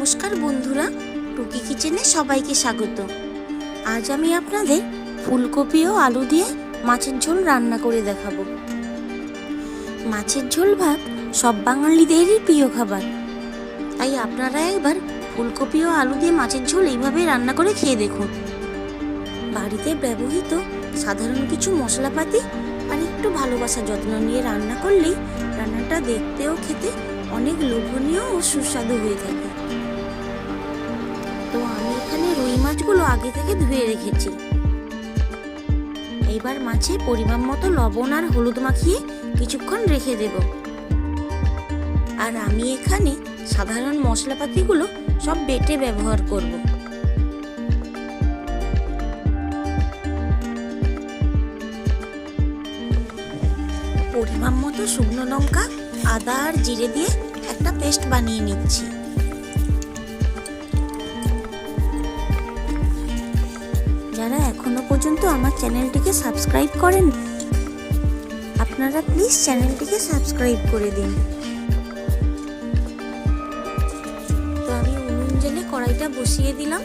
নমস্কার বন্ধুরা, টুকি কিচেনে সবাইকে স্বাগত। আজ আমি আপনাদের ফুলকপি ও আলু দিয়ে মাছের ঝোল রান্না করে দেখাবো। মাছের ঝোল ভাত সব বাঙালিদেরই প্রিয় খাবার। তাই আপনারা একবার ফুলকপি ও আলু দিয়ে মাছের ঝোল এইভাবে রান্না করে খেয়ে দেখুন। বাড়িতে ব্যবহৃত সাধারণ কিছু মশলাপাতি আর একটু ভালোবাসা যত্ন নিয়ে রান্না করলেই রান্নাটা দেখতেও খেতে অনেক লোভনীয় ও সুস্বাদু হয়ে থাকে। রুই মাছগুলো আগে থেকে ধুয়ে রেখেছি। এইবার মাছে পরিমাণ মতো লবণ আর হলুদ মাখিয়ে কিছুক্ষণ রেখে দেব। আর আমি এখানে সাধারণ মশলাপাতিগুলো সব বেটে ব্যবহার করব। পরিমাণ মতো শুকনো লঙ্কা, আদা আর জিরে দিয়ে একটা পেস্ট বানিয়ে নিচ্ছি। পর্যন্ত আমার চ্যানেলটিকে সাবস্ক্রাইব করেন। আপনারা প্লিজ চ্যানেলটিকে সাবস্ক্রাইব করে দিন। তো আমি উনুন জেলে কড়াইটা বসিয়ে দিলাম।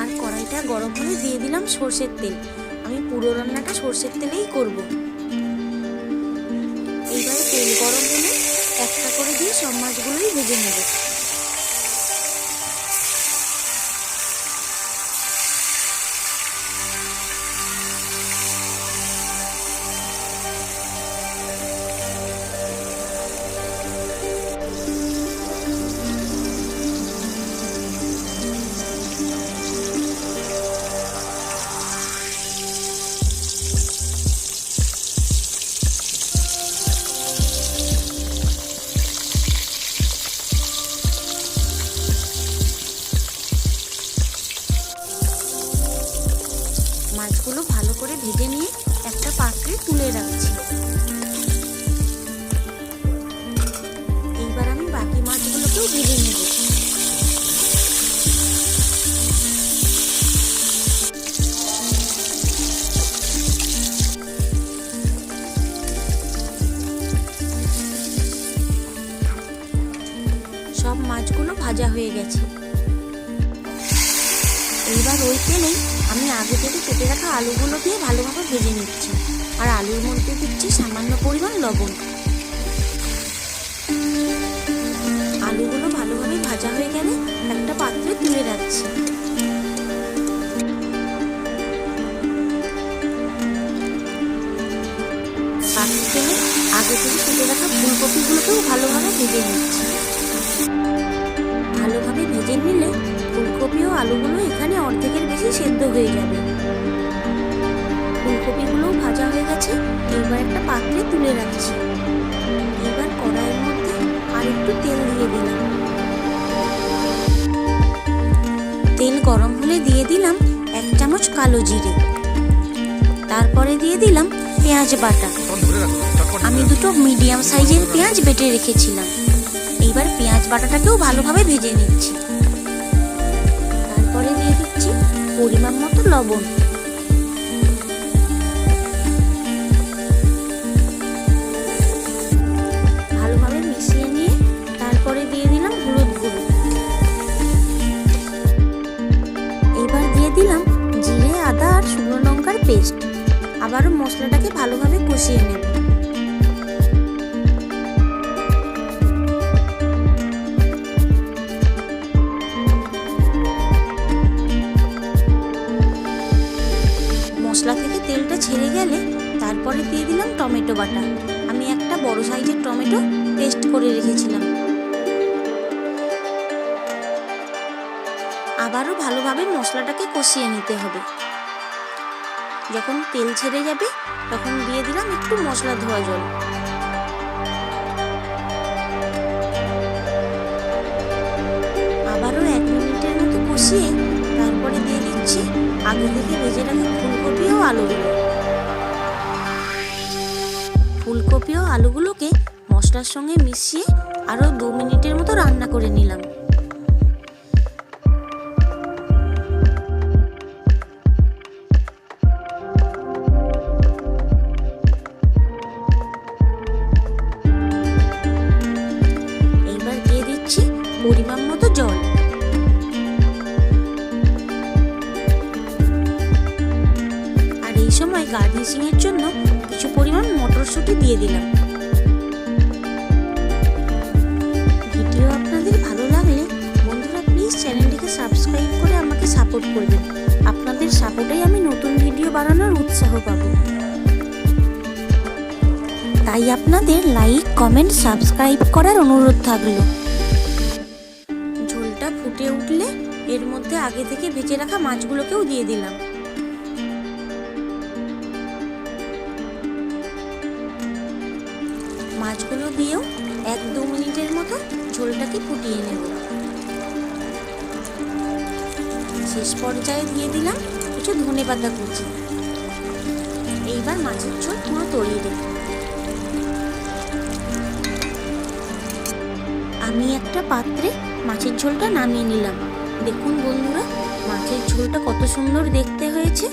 আর কড়াইটা গরম হলে দিয়ে দিলাম সর্ষের তেল। আমি পুরো রান্নাটা সর্ষের তেলেই করব। এইবারে তেল গরম হলে একটা করে দিয়ে সব মাছগুলোই ভেজে নেব। মাছগুলো ভালো করে ভেজে নিয়ে একটা পাত্রে তুলে রাখছি। এইবার আমি বাকি মাছগুলোকেও ভেজে নেব। সব মাছগুলো ভাজা হয়ে গেছে। এইবার ওই তেলেই আমি আগে থেকে কেটে রাখা আলুগুলো দিয়ে ভালোভাবে ভেজে নিচ্ছি। আর আলুর মধ্যে দিচ্ছি সামান্য পরিমাণ লবণ। আলুগুলো ভালোভাবে ভাজা হয়ে গেলে একটা পাত্রে তুলে রাখছি। পাত্রে আগে থেকে কেটে রাখা ফুলকপিগুলোকেও ভালোভাবে ভেজে নিচ্ছি। ভালোভাবে ভেজে নিলে আলুগুলো এখানে অর্ধেকের বেশি সেদ্ধ হয়ে যাবে। ফুলকপিগুলোও ভাজা হয়ে গেছে, এবার একটা পাত্রে তুলে রাখছি। এবার কড়াইয়ের মধ্যে আর একটু তেল দিয়ে দিলাম। তেল গরম হলে দিয়ে দিলাম এক চামচ কালো জিরে। তারপরে দিয়ে দিলাম পেঁয়াজ বাটা। আমি দুটো মিডিয়াম সাইজের পেঁয়াজ বেটে রেখেছিলাম। এইবার পেঁয়াজ বাটাটাকেও ভালোভাবে ভেজে নিচ্ছি। তারপরে দিয়ে দিচ্ছি পরিমাণ মতো লবণ। ভালোভাবে মিশিয়ে নিয়ে তারপরে দিয়ে দিলাম হলুদ গুঁড়ো। এবার দিয়ে দিলাম জিরে, আদা আর শুকনো লঙ্কার পেস্ট। আবারও মশলাটাকে ভালোভাবে কষিয়ে নেব। ছেড়ে গেলে তারপরে দিয়ে দিলাম টমেটো বাটা। আমি একটা বড় সাইজের টমেটো পেস্ট করে রেখেছিলাম। আবারও ভালোভাবে মশলাটাকে কষিয়ে নিতে হবে। যখন তেল ছেড়ে যাবে, তখন দিয়ে দিলাম একটু মশলা ধোয়া জল। আবারও এক মিনিটের মতো কষিয়ে তারপরে দিয়ে দিচ্ছি আগে থেকে ভেজে রাখা ফুলকপি ও আলুগুলো। ফুলকপি ও আলুগুলোকে মশলার সঙ্গে মিশিয়ে আরও দু মিনিটের মতো রান্না করে নিলাম। এইবার দিয়ে দিচ্ছি মতো জল। আর এই সময় গার্নিশিংয়ের জন্য কিছু দিয়ে দিলাম। ভিডিও আপনাদের ভালো লাগলে বন্ধুরা প্লিজ চ্যানেলটিকে সাবস্ক্রাইব করে আমাকে সাপোর্ট করবেন। আপনাদের সাপোর্টেই আমি নতুন ভিডিও বানানোর উৎসাহ পাব। তাই আপনাদের লাইক কমেন্ট সাবস্ক্রাইব করার অনুরোধ থাকল। ঝোলটা ফুটে উঠলে এর মধ্যে আগে থেকে ভেজে রাখা মাছগুলোকেও দিয়ে দিলাম। মাছগুলো দিয়েও এক দু মিনিটের মতো ঝোলটাকে ফুটিয়ে নেব। শেষ পর্যায়ে দিয়ে দিলাম কিছু ধনে পাতা কুচি। এইবার মাছের ঝোল পুরো তৈরি দেব আমি একটা পাত্রে মাছের ঝোলটা নামিয়ে নিলাম। দেখুন বন্ধুরা, মাছের ঝোলটা কত সুন্দর দেখতে হয়েছে।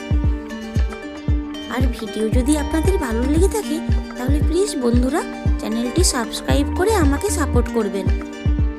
আর ভিডিও যদি আপনাদের ভালো লেগে থাকে, তাহলে প্লিজ বন্ধুরা চ্যানেলটি সাবস্ক্রাইব করে আমাকে সাপোর্ট করবেন।